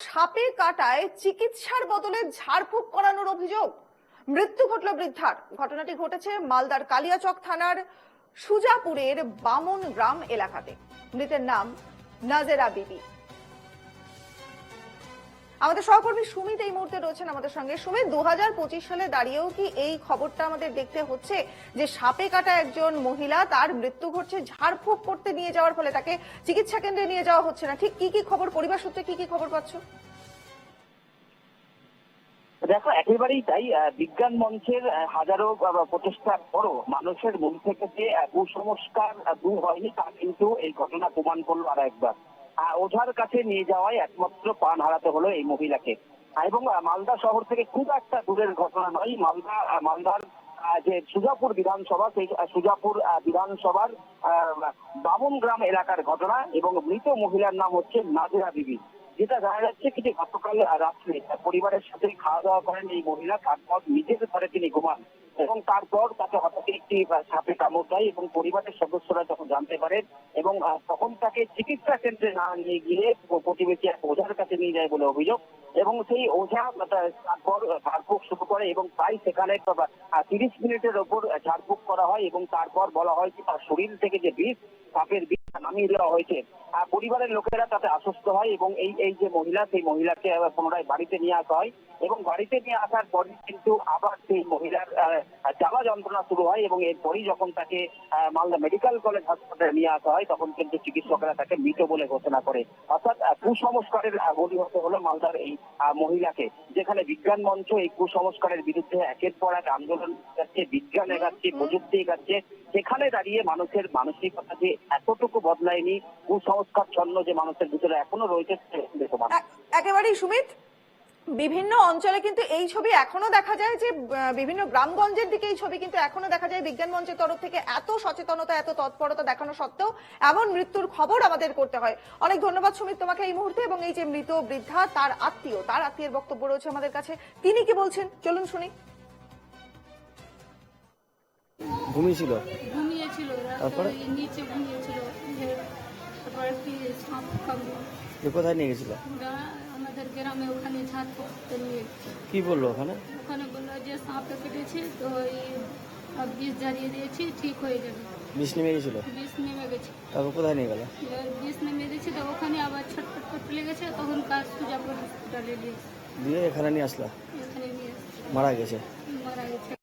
সাপে কাটায় চিকিৎসার বদলে ঝাড়ফুঁক করানোর অভিযোগ। মৃত্যু ঘটল বৃদ্ধার। ঘটনাটি ঘটেছে মালদার কালিয়াচক থানার সুজাপুরের বামন গ্রাম এলাকাতে। মৃতের নাম নাজেরা বিবি। আমাদের সহকর্মী সুমিত এই মুহূর্তে রয়েছেন আমাদের সঙ্গে। সুমিত, দুহাজার পঁচিশ সালে দাঁড়িয়েও কি এই খবরটা আমাদের দেখতে হচ্ছে যে সাপে কাটা একজন মহিলা, তার মৃত্যু ঘটছে ঝাড়ফুঁক করতে নিয়ে যাওয়ার ফলে তাকে চিকিৎসা কেন্দ্রে নিয়ে যাওয়া হচ্ছে না। ঠিক কি কি খবর? পরিবার সূত্রে কি কি খবর পাচ্ছ? দেখো, একেবারেই তাই বিজ্ঞান মঞ্চের হাজারো প্রচেষ্টার পরও মানুষের মন থেকে যে কুসংস্কার দূর হয়নি, তা কিন্তু এই ঘটনা প্রমাণ করল আর একবার ওঝার কাছে নিয়ে যাওয়ায় একমাত্র প্রাণ হারাতে হলো এই মহিলাকে। এবং মালদা শহর থেকে খুব একটা দূরের ঘটনা নয়। মালদা মালদার যে সুজাপুর বিধানসভা, সেই সুজাপুর বিধানসভার বামন গ্রাম এলাকার ঘটনা এবং মৃত মহিলার নাম হচ্ছে নাজেরা বিবি। যেটা জানা যাচ্ছে কি যে গতকাল রাত্রে তার পরিবারের সাথে খাওয়া দাওয়া করেন এই মহিলা। তারপর নিজের ঘরে তিনি ঘুমান এবং তারপর তাকে হঠাৎ একটি সাপে কামড় দেয় এবং পরিবারের সদস্যরা যখন জানতে পারেন এবং তখন তাকে চিকিৎসা কেন্দ্রে না নিয়ে গিয়ে প্রতিবেশী এক ওঝার কাছে নিয়ে যায় বলে অভিযোগ। এবং সেই ওঝা তারপর ঝাড়ফুঁক শুরু করে এবং তাই সেখানে তিরিশ মিনিটের ওপর ঝাড়ফুঁক করা হয় এবং তারপর বলা হয় যে তার শরীর থেকে যে বিষ, সাপের বিষ নামিয়ে দেওয়া হয়েছে। পরিবারের লোকেরা তাতে আশ্বস্ত হয় এবং এই এই যে মহিলা, সেই মহিলাকে পুনরায় বাড়িতে নিয়ে আসা হয় এবং বাড়িতে নিয়ে আসার পরই কিন্তু আবার সেই মহিলার জ্বালা যন্ত্রণা শুরু হয় এবং এরপরই যখন তাকে মালদা মেডিকেল কলেজ হাসপাতালে নিয়ে আসা হয় তখন কিন্তু চিকিৎসকরা তাকে মৃত বলে ঘোষণা করে। অর্থাৎ কুসংস্কারের বলি হতে হলো মালদার এই মহিলাকে, যেখানে বিজ্ঞান মঞ্চ এই কুসংস্কারের বিরুদ্ধে একের পর এক আন্দোলন যাচ্ছে, বিজ্ঞান এগাচ্ছে, প্রযুক্তি এগাচ্ছে, সেখানে দাঁড়িয়ে মানুষের মানসিকতা যে এতটুকু বদলায়নি, কুসংস্কার ছন্ন যে মানুষের ভিতরে এখনও রয়েছে একেবারেই সুমিত বিভিন্ন অঞ্চলে কিন্তু এই ছবি এখনও দেখা যায় যে বিভিন্ন গ্রামগঞ্জের দিকে এই ছবি কিন্তু এখনও দেখা যায় বিজ্ঞান মঞ্চের তরফ থেকে এত সচেতনতা এত তৎপরতা দেখানো সত্ত্বেও এমন মৃত্যুর খবর আমাদের করতে হয়। অনেক ধন্যবাদ সুমিত তোমাকে এই মুহূর্তে এবং এই যে মৃত বৃদ্ধা তার আত্মীয় তার আত্মীয়ের বক্তব্য রয়েছে আমাদের কাছে। তিনি কি বলছেন? চলুন শুনি। ঘুমিয়েছিল? ঘুমিয়েছিল তারপরে? নিচে ঘুমিয়েছিল যে কোথায় নিয়ে গেছিল? আমাদের গ্রামে ওখানে করতে নিয়ে কি বলল ওখানে? ওখানে বলল যে সাপে কেটেছে তো এই বিষ জ্বালিয়ে দিয়েছি ঠিক হয়ে যাবে। বিষ নেমে গেছিল? বিষ নেমে গেছে। তারপর কোথায় নিয়ে গেল? বিষ নেমে দিয়েছে তো ওখানে আবার ছটফট করতে লেগেছে তখন কাজ সুজাপুর হসপিটালে নিয়ে দিয়ে এখানে নিয়ে আসলা? এখানে নিয়ে মারা গেছে? মারা গেছে।